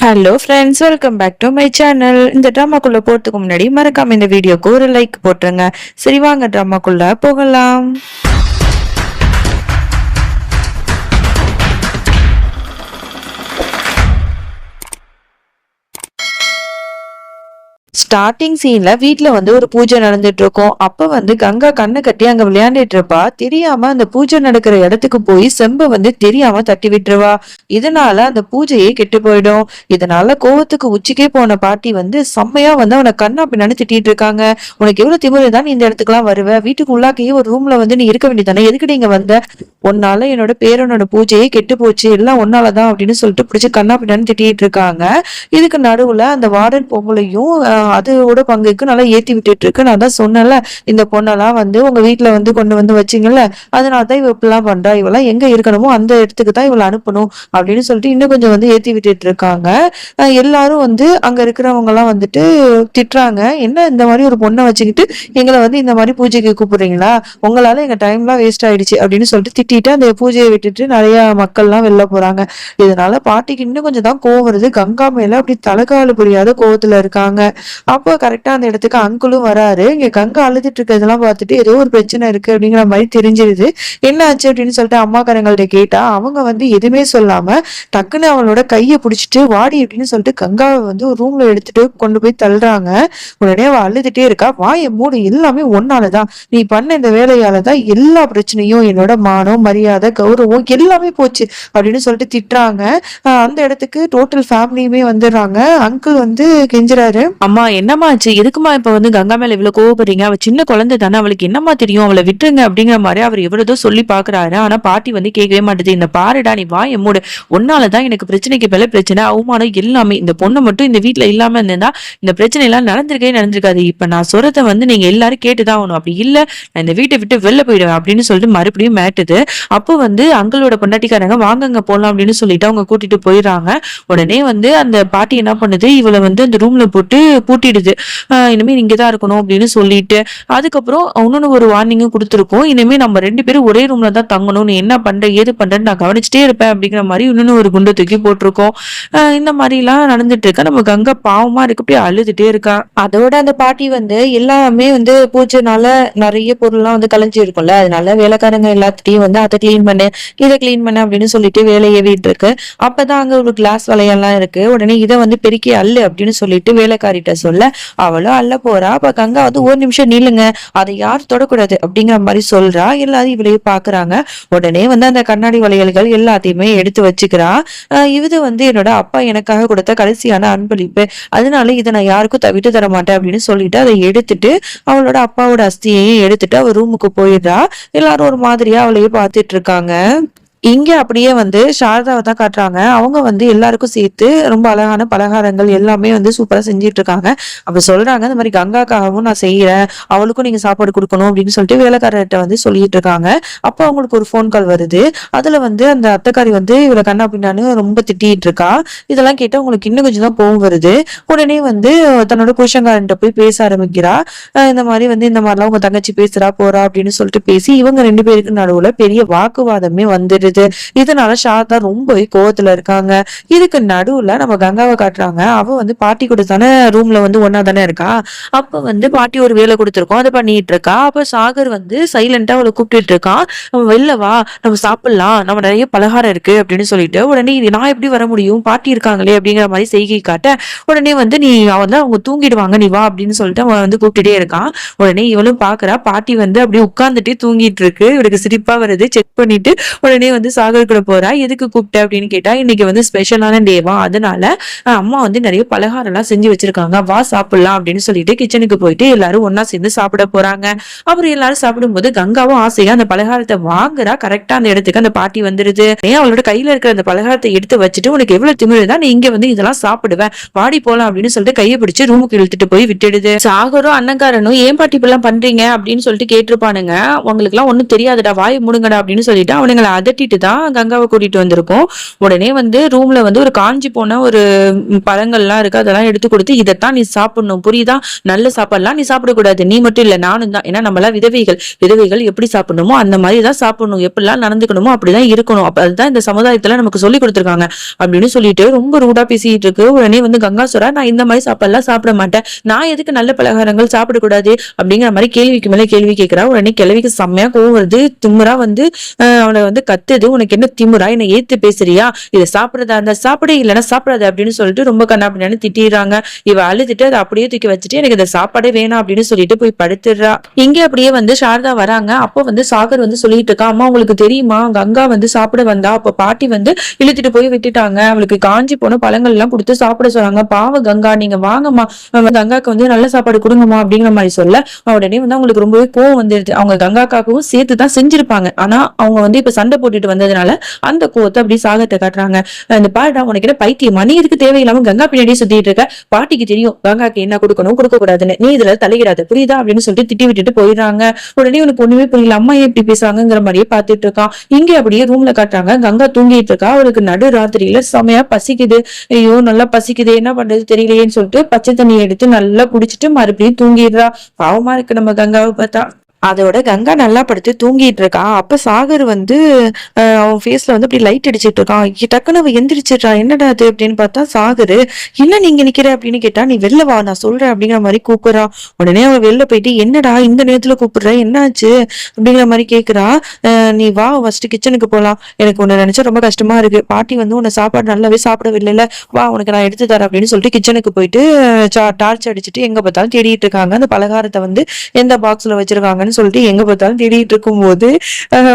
Hello friends welcome back to my channel இந்த ட்ராமாக்குள்ளே போகிறதுக்கு முன்னாடி மறக்காம இந்த வீடியோக்கு ஒரு லைக் போட்டுருங்க. சரி வாங்க ட்ராமாக்குள்ளே போகலாம். ஸ்டார்டிங் சீன்ல வீட்டுல வந்து ஒரு பூஜை நடந்துட்டு இருக்கும் அப்ப வந்து கங்கா கண்ணை கட்டி அங்க விளையாண்டுட்டு இருப்பா தெரியாம அந்த பூஜை நடக்கிற இடத்துக்கு போய் செம்ப வந்து தெரியாம தட்டி விட்டுருவா. இதனால அந்த பூஜையே கெட்டு போயிடும். இதனால கோவத்துக்கு உச்சிக்கே போன பாட்டி வந்து செம்மையா வந்து அவனை கண்ணா பின்னாடி திட்டிட்டு இருக்காங்க உனக்கு எவ்வளவு திமுறை தான் இந்த இந்த இடத்துக்குலாம் வருவ? வீட்டுக்கு உள்ளாக்கையே ஒரு ரூம்ல வந்து நீ இருக்க வேண்டியதானே எதுக்கு நீங்க வந்த? உன்னால என்னோட பேரனோட பூஜையே கெட்டு போச்சு எல்லாம் ஒன்னாலதான் அப்படின்னு சொல்லிட்டு பிடிச்சி கண்ணா பின்னான்னு திட்டிட்டு இருக்காங்க. இதுக்கு நடுவுல அந்த வார்டன் பொங்கலையும் அதோட பங்குக்கு நல்லா ஏத்தி விட்டுட்டு இருக்கு. நான் தான் சொன்னேன்ல இந்த பொண்ணெல்லாம் வந்து உங்க வீட்டுல வந்து கொண்டு வந்து வச்சிங்கல்ல அதனால தான் இவ இப்படிலாம் பண்றா. இவெல்லாம் எங்க இருக்கணுமோ அந்த இடத்துக்கு தான் இவளை அனுப்பணும் அப்படின்னு சொல்லிட்டு இன்னும் கொஞ்சம் வந்து ஏத்தி விட்டுட்டு இருக்காங்க. எல்லாரும் வந்து அங்க இருக்கிறவங்க எல்லாம் வந்துட்டு திட்டுறாங்க. என்ன இந்த மாதிரி ஒரு பொண்ணை வச்சுக்கிட்டு எங்களை வந்து இந்த மாதிரி பூஜைக்கு கூப்பிடுறீங்களா? உங்களால எங்க டைம்லாம் வேஸ்ட் ஆயிடுச்சு அப்படின்னு சொல்லிட்டு திட்டிட்டு அந்த பூஜையை விட்டுட்டு நிறைய மக்கள்லாம் வெளில போறாங்க. இதனால பாட்டிக்கு இன்னும் கொஞ்சம் தான் கோவம் வருது. கங்கா மேல அப்படி தலைக்காலு புரியாத கோவத்துல இருக்காங்க. அப்போ கரெக்டா அந்த இடத்துக்கு அங்குளும் வராரு. இங்க கங்கா அழுதுட்டு இருக்கிறதெல்லாம் பார்த்துட்டு ஏதோ ஒரு பிரச்சனை இருக்கு அப்படிங்கிற மாதிரி தெரிஞ்சிருது. என்ன ஆச்சு அப்படின்னு சொல்லிட்டு அம்மாக்காரங்கள்ட்ட கேட்டா அவங்க வந்து எதுவுமே சொல்லாம டக்குன்னு அவளோட கையை பிடிச்சிட்டு வாடி அப்படின்னு சொல்லிட்டு கங்காவை வந்து ஒரு ரூம்ல எடுத்துட்டு கொண்டு போய் தள்ளுறாங்க. உடனே அவ அழுதுட்டே இருக்கா. வாய மூடு எல்லாமே ஒன்னாலதான் நீ பண்ண இந்த வேலையாலதான் எல்லா பிரச்சனையும் என்னோட மானம் மரியாதை கௌரவம் எல்லாமே போச்சு அப்படின்னு சொல்லிட்டு திட்டுறாங்க. அந்த இடத்துக்கு டோட்டல் ஃபேமிலியுமே வந்துடுறாங்க. அங்கிள் வந்து கெஞ்சுறாரு. அம்மா என்னம்மா ஆச்சு? எதுக்குமா இப்ப வந்து கங்கா மேல இவ்வளவு கோவப்படுறீங்க? அவ சின்ன குழந்தை தானே அவளுக்கு என்னம்மா தெரியும்? அவளை விட்டுருங்க அப்படிங்கிற மாதிரி அவர் எவ்வளவுதோ சொல்லி பாக்குறாரு ஆனா பாட்டி வந்து கேட்கவே மாட்டேது. இந்த பாருடா நீ வா எம்மோடு ஒன்னாலதான் எனக்கு பிரச்சனைக்கு மேல பிரச்சனை அவமானம் எல்லாமே. இந்த பொண்ணு மட்டும் இந்த வீட்டுல இல்லாம இருந்தா இந்த பிரச்சனை எல்லாம் நடந்திருக்கே நடந்திருக்காது. இப்ப நான் சொல்றத வந்து நீங்க எல்லாரும் கேட்டுதான் ஆகணும். அப்படி இல்ல நான் இந்த வீட்டை விட்டு வெளில போயிடுவேன் அப்படின்னு சொல்லிட்டு மறுபடியும் மேட்டுது அப்போ வந்து அங்கிளோட பொண்டாட்டிக்காரங்க வாங்கங்க போலாம் அப்படின்னு சொல்லிட்டு அவங்க கூட்டிட்டு போயிடுறாங்க உடனே வந்து அந்த பாட்டி என்ன பண்ணுது? இவளை வந்து அந்த ரூம்ல போட்டு பூட்டிடுது. ஆஹ் இனிமே நீங்க தான் இருக்கணும் அப்படின்னு சொல்லிட்டு அதுக்கப்புறம் இன்னொன்னு ஒரு வார்னிங்கும் கொடுத்துருக்கோம். இனிமே நம்ம ரெண்டு பேரும் ஒரே ரூம்ல தான் தங்கணும். நீ என்ன பண்ற ஏது பண்றேன்னு நான் கவனிச்சுட்டே இருப்பேன் அப்படிங்கிற மாதிரி இன்னொன்னு ஒரு குண்டை தூக்கி போட்டிருக்கோம். இந்த மாதிரிலாம் நடந்துட்டு இருக்கா. நம்ம கங்கா பாவமா இருக்கு. அப்படியே அழுதுட்டே இருக்கா. அதோட அந்த பாட்டி வந்து எல்லாமே வந்து பூச்சினால நிறைய பொருள்லாம் வந்து கலைஞ்சிருக்கும்ல. அதனால வேலைக்காரங்க எல்லாத்தையும் வந்து அதை க்ளீன் பண்ணு இதை கிளீன் பண்ணு அப்படின்னு சொல்லிட்டு வேலையை ஏவிட்டு இருக்கு. அப்பதான் அங்க ஒரு கிளாஸ் வலையெல்லாம் இருக்கு. உடனே இதை வந்து பெருக்கி அல்லு அப்படின்னு சொல்லிட்டு வேலைக்காரிட்ட சொல்ல அவளும் அல்ல போறா. அப்ப கங்கா வந்து ஒரு நிமிஷம் நில்லுங்க. அதை யார் தொடக்கூடாது. அப்படிங்கிற மாதிரி சொல்றா. எல்லாரும் இவளையும் பாக்குறாங்க. உடனே வந்து அந்த கண்ணாடி வளையல்கள் எல்லாத்தையுமே எடுத்து வச்சுக்கிறா. இது வந்து என்னோட அப்பா எனக்காக கொடுத்த கடைசியான அன்பளிப்பு. அதனால இதை நான் யாருக்கும் தவிட்டு தர மாட்டேன் அப்படின்னு சொல்லிட்டு அதை எடுத்துட்டு அவளோட அப்பாவோட அஸ்தியையும் எடுத்துட்டு அவ ரூமுக்கு போயிடுறா. எல்லாரும் ஒரு மாதிரியா அவளையே பார்த்துட்டு இருக்காங்க. இங்க அப்படியே வந்து சாரதாவை தான் காட்டுறாங்க. அவங்க வந்து எல்லாருக்கும் சேர்த்து ரொம்ப அழகான பலகாரங்கள் எல்லாமே வந்து சூப்பரா செஞ்சுட்டு இருக்காங்க. அப்ப சொல்றாங்க இந்த மாதிரி கங்காக்காகவும் நான் செய்யறேன். அவளுக்கும் நீங்க சாப்பாடு கொடுக்கணும் அப்படின்னு சொல்லிட்டு வேலைக்காரர்கிட்ட வந்து சொல்லிட்டு இருக்காங்க. அப்போ அவங்களுக்கு ஒரு ஃபோன் கால் வருது. அதுல வந்து அந்த அத்தைக்காரி வந்து இவளை கண்ணா பின்னான்னு ரொம்ப திட்டிட்டு இருக்கா. இதெல்லாம் கேட்டு அவங்களுக்கு இன்னும் கொஞ்சம் தான் போகும் வருது. உடனே வந்து தன்னோட புருஷங்காரன்ட்ட போய் பேச ஆரம்பிக்கிறா. இந்த மாதிரி வந்து இந்த மாதிரிலாம் உங்க தங்கச்சி பேசுறா போறா அப்படின்னு சொல்லிட்டு பேசி இவங்க ரெண்டு பேருக்கு நடுவுல பெரிய வாக்குவாதமே வந்துடுது. இதனால சாரதா ரொம்பவே கோவத்துல இருக்காங்க. இதுக்கு நடுவுல நம்ம கங்காவை காட்டுறாங்க. அவ வந்து பாட்டி கூட தானே ரூம்ல வந்து ஒன்னா தானே இருக்கா? அப்ப வந்து பாட்டி ஒரு வேலை கொடுத்துருக்கோம். அதை பண்ணிட்டு இருக்கா அப்ப சாகர் வந்து சைலண்டா அவளை கூப்பிட்டு இருக்கான் நம்ம வெளில வா. நம்ம சாப்பிடலாம். நம்ம நிறைய பலகாரம் இருக்கு அப்படின்னு சொல்லிட்டு உடனே இது நான் எப்படி வர முடியும்? பாட்டி இருக்காங்களே? அப்படிங்கிற மாதிரி செய்கை காட்ட உடனே வந்து நீ வந்து அவங்க தூங்கிடுவாங்க. நீ வா அப்படின்னு சொல்லிட்டு அவன் வந்து கூப்பிட்டுட்டே இருக்கான். உடனே இவளும் பாக்குறா. பாட்டி வந்து அப்படியே உட்கார்ந்துட்டே தூங்கிட்டு இருக்கு இவளுக்கு சிரிப்பா வருது. செக் பண்ணிட்டு உடனே வந்து சாகர் கூட போறா. எதுக்கு கூப்பிட்ட அப்படின்னு கேட்டா இன்னைக்கு வந்து ஸ்பெஷலான டேவா அதனால அம்மா வந்து நிறைய பலகாரம் எல்லாம் செஞ்சு வச்சிருக்காங்க. வா சாப்பிடலாம் அப்படின்னு சொல்லிட்டு கிச்சனுக்கு போயிட்டு எல்லாரும் ஒன்னா சேர்ந்து சாப்பிட போறாங்க. அப்புறம் எல்லாரும் சாப்பிடும்போது கங்காவும் ஆசையா அந்த பலகாரத்தை வாங்குறா. கரெக்டா அந்த இடத்துக்கு அந்த பாட்டி வந்துருது. ஏன் அவளோட கையில இருக்கிற அந்த பலகாரத்தை எடுத்து வச்சுட்டு உனக்கு எவ்வளவு திமிருதா நீ இங்க வந்து இதெல்லாம் சாப்பிடுவேன் வாடி போலாம் அப்படின்னு சொல்லிட்டு கையை பிடிச்சு ரூமுக்கு இழுத்துட்டு போய் விட்டுடுது. சாகரும் அண்ணங்காரனும் ஏன் பாட்டி இப்பெல்லாம் பண்றீங்க? அப்படின்னு சொல்லிட்டு கேட்டிருப்பானுங்க. உங்களுக்கு எல்லாம் ஒண்ணும் தெரியாதுடா. வாய் முடுங்கடா அப்படின்னு சொல்லிட்டு அவனுங்களை அதட்டிட்டு சொல்லிட்டு தான் கங்காவை கூட்டிட்டு வந்திருக்கோம். உடனே வந்து ரூம்ல வந்து ஒரு காஞ்சி போன ஒரு பழங்கள்லாம் இருக்கு. அதெல்லாம் எடுத்து கொடுத்து இதைத்தான் நீ சாப்பிடணும். புரியுதா? நல்ல சாப்பாடுலாம் நீ சாப்பிடக்கூடாது நீ மட்டும் இல்லை நானும் தான். ஏன்னா நம்மளாம் விதவைகள். விதவைகள் எப்படி சாப்பிடணுமோ அந்த மாதிரி தான் சாப்பிடணும். எப்படிலாம் நடந்துக்கணுமோ அப்படிதான் இருக்கணும். அப்ப அதுதான் இந்த சமுதாயத்துல நமக்கு சொல்லி கொடுத்துருக்காங்க. அப்படின்னு சொல்லிட்டு ரொம்ப ரூடா பேசிட்டு இருக்கு. உடனே வந்து கங்கா சொல்றா நான் இந்த மாதிரி சாப்பாடுலாம் சாப்பிட மாட்டேன். நான் எதுக்கு நல்ல பலகாரங்கள் சாப்பிடக்கூடாது அப்படிங்கிற மாதிரி கேள்விக்கு மேல கேள்வி கேட்கிறா. உடனே கிழவிக்கு செம்மையா கோவம் வருது. திமுறா வந்து அவளை வந்து கத்துது. உனக்கு என்ன திமுறா என்னை ஏத்து பேசுறியா? இதை சாப்பிடறதா இருந்தா சாப்பிடு இல்லைன்னா சாப்பிடாது அப்படின்னு சொல்லிட்டு ரொம்ப கண்ணாப்பின்னு திட்டிடுறாங்க. இவ அழுதுட்டு அதை அப்படியே தூக்கி வச்சுட்டு எனக்கு இந்த சாப்பாடே வேணாம் அப்படின்னு சொல்லிட்டு போய் படுத்துடுறா. இங்க அப்படியே வந்து சாரதா வராங்க. அப்போ வந்து சாகர் வந்து சொல்லிட்டு இருக்கா அம்மா உங்களுக்கு தெரியுமா? கங்கா வந்து சாப்பிட வந்தா. அப்ப பாட்டி வந்து இழுத்துட்டு போய் விட்டுட்டாங்க. அவளுக்கு காஞ்சி போன பழங்கள் எல்லாம் கொடுத்து சாப்பிட சொன்னாங்க. பாவ கங்கா நீங்க வாங்கம்மா. கங்காக்கு வந்து நல்ல சாப்பாடு கொடுங்கம்மா அப்படிங்கிற மாதிரி சொல்ல உடனே வந்து அவங்களுக்கு ரொம்பவே கோவம் வந்துருது. அவங்க கங்காக்காகவும் சேர்த்து தான் செஞ்சிருப்பாங்க. ஆனா அவங்க வந்து இப்ப சண்டை சொல்லிட்டு வந்ததுனால அந்த கோவத்தை அப்படி சாகத்தை காட்டுறாங்க. இந்த பாடா உனக்கு என்ன பைத்தியமா நீ இதுக்கு தேவையில்லாம கங்கா பின்னாடியே சுத்திட்டு இருக்க? பாட்டிக்கு தெரியும் கங்காக்கு என்ன கொடுக்கணும் கொடுக்க கூடாதுன்னு நீ இதுல தலையிடாத புரியுதா? அப்படின்னு சொல்லிட்டு திட்டி விட்டுட்டு போயிடுறாங்க. உடனே உனக்கு ஒண்ணுமே புரியல அம்மா ஏன் இப்படி பேசுறாங்கிற மாதிரியே பாத்துட்டு இருக்கான் இங்க அப்படியே ரூம்ல காட்டுறாங்க. கங்கா தூங்கிட்டு இருக்கா. அவருக்கு நடு ராத்திரியில செமையா பசிக்குது. ஐயோ நல்லா பசிக்குது என்ன பண்றது தெரியலையேன்னு சொல்லிட்டு பச்சை தண்ணி எடுத்து நல்லா குடிச்சிட்டு மறுபடியும் தூங்கிடுறா. பாவமா இருக்கு நம்ம கங்காவை பார்த்தா. அதோட கங்கா நல்லா படுத்து தூங்கிட்டு இருக்கா. அப்ப சாகர் வந்து அவன் ஃபேஸ்ல வந்து அப்படி லைட் அடிச்சிட்டு இருக்கான். டக்குன்னு அவன் எந்திரிச்சிடுறா. என்னடா அது அப்படின்னு பார்த்தா சாகர் என்ன நீங்க நிக்கிற? அப்படின்னு கேட்டா நீ வெளில வா நான் சொல்றேன் அப்படிங்கிற மாதிரி கூப்பிடுறா. உடனே அவன் வெளில போயிட்டு என்னடா இந்த நேரத்துல கூப்பிடுற? என்னாச்சு? அப்படிங்கிற மாதிரி கேக்குறா. நீ வா ஃபர்ஸ்ட் கிச்சனுக்கு போலாம். எனக்கு உன்னை நினைச்சா ரொம்ப கஷ்டமா இருக்கு. பாட்டி வந்து உன்னை சாப்பாடு நல்லாவே சாப்பிடவில்லைல வா உனக்கு நான் எடுத்து தரேன் அப்படின்னு சொல்லிட்டு கிச்சனுக்கு போயிட்டு டார்ச் அடிச்சுட்டு எங்க பார்த்தாலும் தேடிட்டு இருக்காங்க. அந்த பலகாரத்தை வந்து எந்த பாக்ஸ்ல வச்சிருக்காங்கன்னு சொல்லிட்டு எங்க பார்த்தாலும் தேடிட்டு இருக்கும் போது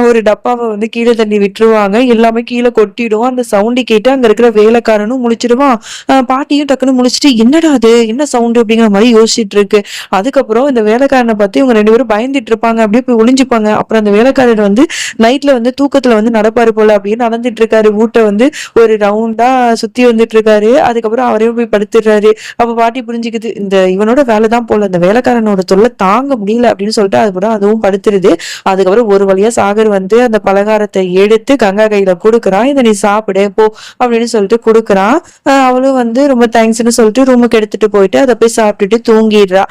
ஒரு டப்பாவை வந்து கீழே தள்ளி விட்டுருவாங்க. எல்லாமே கீழே கொட்டிடும். அந்த சவுண்டு கேட்டு அங்க இருக்கிற வேலைக்காரனும் முழிச்சிடுவான். பாட்டியும் டக்குன்னு முழிச்சிட்டு என்னடா அது என்ன சவுண்டு அப்படிங்கிற மாதிரி யோசிச்சுட்டு இருக்கு. அதுக்கப்புறம் இந்த வேலைக்காரனை பார்த்து இவங்க ரெண்டு பேரும் பயந்துட்டு இருப்பாங்க. அப்படியே போய் ஒளிஞ்சுப்பாங்க. அப்புறம் அந்த வேலைக்காரர் வந்து நைட்ல வந்து தூக்கத்துல வந்து நடப்பாரு போல அப்படின்னு நடந்துட்டு இருக்காரு. வீட்டை வந்து ஒரு ரவுண்டா சுத்தி வந்துட்டு இருக்காரு. அதுக்கப்புறம் அவரே போய் படுத்துடுறாரு. அப்ப பாட்டி புரிஞ்சுக்குது இந்த இவனோட வேலை தான் போல. அந்த வேலைக்காரனோட தொல்லை தாங்க முடியல. அப்படின்னு சொல்லிட்டு அது கூட அதுவும் படுத்துருது. அதுக்கப்புறம் ஒரு வழியா சாகர் வந்து அந்த பலகாரத்தை எடுத்து கங்கா கையில கொடுக்குறான். இதை நீ சாப்பிடு போ அப்படின்னு சொல்லிட்டு கொடுக்குறான். அவளும் வந்து ரொம்ப தேங்க்ஸ்னு சொல்லிட்டு ரூமுக்கு எடுத்துட்டு போயிட்டு அதை போய் சாப்பிட்டுட்டு தூங்கிடுறா.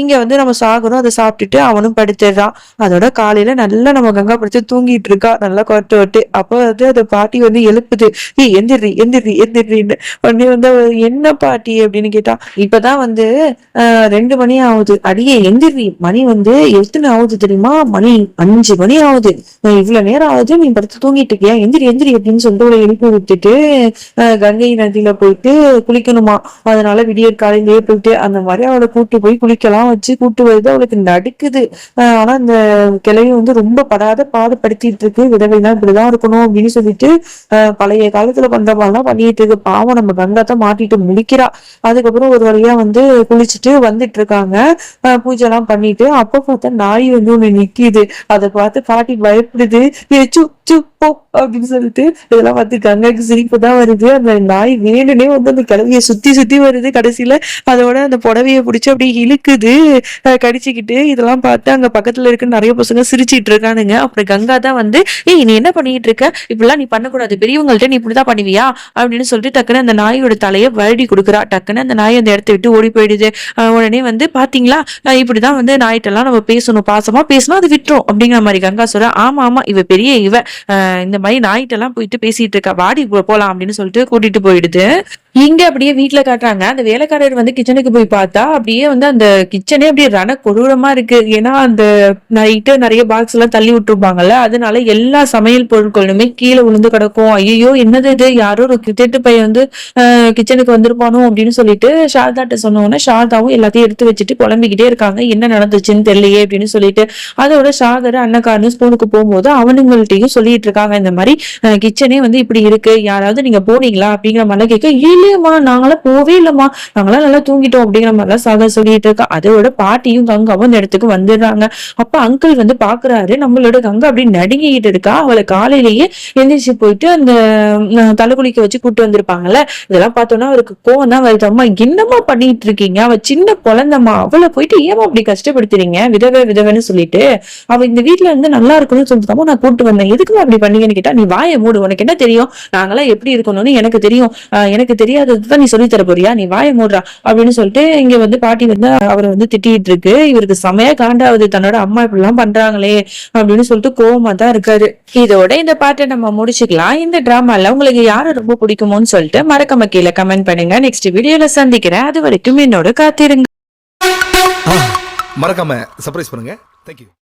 இங்க வந்து நம்ம சாகரும் அதை சாப்பிட்டுட்டு அவனும் படுத்துடுறான். அதோட காலையில நல்லா நம்ம கங்கா படுத்து தூங்கிட்டு இருக்கா. நல்லா கொட்டு விட்டு அப்போ வந்து அந்த பாட்டி வந்து எழுப்புது. நீ எந்திரி எந்திரி எந்திரின்னு. உடனே வந்து என்ன பாட்டி? அப்படின்னு கேட்டா இப்பதான் வந்து ஆஹ் ரெண்டு மணி ஆகுது. அடியே எந்திரி. மணி வந்து எத்தனை ஆகுது தெரியுமா? மணி அஞ்சு மணி ஆகுது. இவ்வளவு நேரம் ஆகுது நீ படுத்து தூங்கிட்டு இருக்கியா? எந்திரி எந்திரி அப்படின்னு சொல்லிட்டு ஒரு எழுப்பி விட்டுட்டு கங்கை நதியில போயிட்டு குளிக்கணுமா? அதனால விடியற் காலையிலேயே போயிட்டு அந்த மாதிரி அவளை கூட்டு போய் குளிக்கலாம் வச்சு கூட்டு வருது. அவளுக்கு நடுக்குது ஆனா அந்த கிளையும் வந்து ரொம்ப படாத பாடுபடுத்திட்டு இருக்கு. விதவைதான் இப்படிதான் இருக்கணும் அப்படின்னு சொல்லிட்டு பழைய காலத்துல பண்ற மாதிரிலாம் பண்ணிட்டு இருக்கு. பாவம் நம்ம கங்காத்த மாட்டிட்டு முடிக்கிறா அதுக்கப்புறம் ஒரு வழியா வந்து குளிச்சுட்டு வந்துட்டு இருக்காங்க. பூஜை எல்லாம் பண்ணிட்டு அப்ப பார்த்தா நாய் வந்து ஒண்ணு நிக்கிது. அதை பார்த்து பாட்டி பயப்படுது. ஏச்சு சு அப்படின்னு சொல்லிட்டு இதெல்லாம் பார்த்து கங்காக்கு சிரிப்பு தான் வருது. அந்த நாய் வேணுனே வந்து அந்த கிழவியை சுத்தி சுத்தி வருது கடைசியில. அதோட அந்த புடவைய பிடிச்சி அப்படியே இழுக்குது. கடிச்சுக்கிட்டு இதெல்லாம் பார்த்து அங்க பக்கத்துல இருக்க நிறைய பசங்க சிரிச்சிட்டு இருக்கானுங்க. அப்புறம் கங்கா தான் வந்து ஏய் நீ என்ன பண்ணிட்டு இருக்க? இப்படிலாம் நீ பண்ணக்கூடாது. பெரியவங்கள்ட்ட நீ இப்படிதான் பண்ணுவியா? அப்படின்னு சொல்லிட்டு டக்குன்னு அந்த நாயோட தலையை வருடி கொடுக்குறா. டக்குன்னு அந்த நாய் அந்த இடத்த விட்டு ஓடி போயிடுது. உடனே வந்து பாத்தீங்களா? இப்படிதான் வந்து நாயிட்டெல்லாம் நம்ம பேசணும். பாசமா பேசணும் அது விட்டுரும். அப்படிங்கிற மாதிரி கங்கா சொல்ற. ஆமா ஆமா. இவ பெரிய இவ. இந்த மாதிரி நாயிட்டெல்லாம் போயிட்டு பேசிட்டு இருக்கா? வாடி போ- போலாம் அப்படின்னு சொல்லிட்டு கூட்டிட்டு போயிடுது. இங்க அப்படியே வீட்டுல காட்டுறாங்க. அந்த வேலைக்காரர் வந்து கிச்சனுக்கு போய் பார்த்தா அப்படியே வந்து அந்த கிச்சனே அப்படியே ரண கொடூரமா இருக்கு. ஏன்னா அந்த நைட்டு நிறைய பாக்ஸ் எல்லாம் தள்ளி விட்டுருப்பாங்கல்ல அதனால எல்லா சமையல் பொருட்களுமே கீழே விழுந்து கிடக்கும். ஐயோ என்னது இது? யாரோ ஒரு கிட்டட்டு பையன் வந்து கிச்சனுக்கு வந்திருப்பானோ அப்படின்னு சொல்லிட்டு சாரதாட்ட சொன்ன சாரதாவும் எல்லாத்தையும் எடுத்து வச்சுட்டு குழம்பிக்கிட்டே இருக்காங்க. என்ன நடந்துச்சுன்னு தெரியலையே அப்படின்னு சொல்லிட்டு அதோட சாகர் அன்னக்காரன்னு ஸ்கூலுக்கு போகும்போது அவனுங்கள்ட்டையும் சொல்லிட்டு இருக்காங்க. இந்த மாதிரி கிச்சனே வந்து இப்படி இருக்கு. யாராவது நீங்க போனீங்களா அப்படிங்கிற மாதிரி கேட்க இல்லையம்மா நாங்களாம் போவே இல்லம்மா. நாங்களாம் நல்லா தூங்கிட்டோம் அப்படிங்கிற மாதிரிலாம் சாகா சொல்லிட்டு இருக்கா. அதோட பாட்டியும் கங்காவும் அந்த இடத்துக்கு வந்துடுறாங்க. அப்ப அங்கிள் வந்து பாக்குறாரு நம்மளோட கங்கா அப்படி நடுங்கிட்டு இருக்கா. அவளை காலையிலேயே எந்திரிச்சு போயிட்டு அந்த ம், வச்சு கூட்டு வந்திருப்பாங்கல்ல. இதெல்லாம் பார்த்தோம்னா அவருக்கு கோவம் தான் வருது. அம்மா என்னம்மா பண்ணிட்டு இருக்கீங்க? அவ சின்ன குழந்தைம்மா. அவளை போயிட்டு ஏமா அப்படி கஷ்டப்படுத்துறீங்க? விதவை விதவைன்னு சொல்லிட்டு அவ இந்த வீட்ல இருந்து நல்லா இருக்கணும்னு சொல்லிட்டு நான் கூட்டு வந்தேன். எதுக்கு அப்படி பண்ணீங்கன்னு கேட்டா நீ வாயை மூடு. உனக்கு என்ன தெரியும்? நாங்களாம் எப்படி இருக்கணும்னு எனக்கு தெரியும். எனக்கு தெரியும். எனக்கு நீ சொல்லி தர போறியா நீ வாய மூடுறா அப்படின்னு சொல்லிட்டு இங்க வந்து பாட்டி வந்து அவரை வந்து திட்டிட்டு இருக்கு இவருக்கு செமையா காண்டாவது தன்னோட அம்மா இப்படி எல்லாம் பண்றாங்களே அப்படின்னு சொல்லிட்டு கோவமா தான் இருக்காரு. இதோட இந்த பாட்டை நம்ம முடிச்சுக்கலாம். இந்த டிராமால உங்களுக்கு யாரை ரொம்ப பிடிக்குமோன்னு சொல்லிட்டு மறக்காம கீழே கமெண்ட் பண்ணுங்க. நெக்ஸ்ட் வீடியோல சந்திக்கிறேன். அது வரைக்கும் என்னோட காத்திருங்க. மறக்காம சர்ப்ரைஸ் பண்ணுங்க. தேங்க்யூ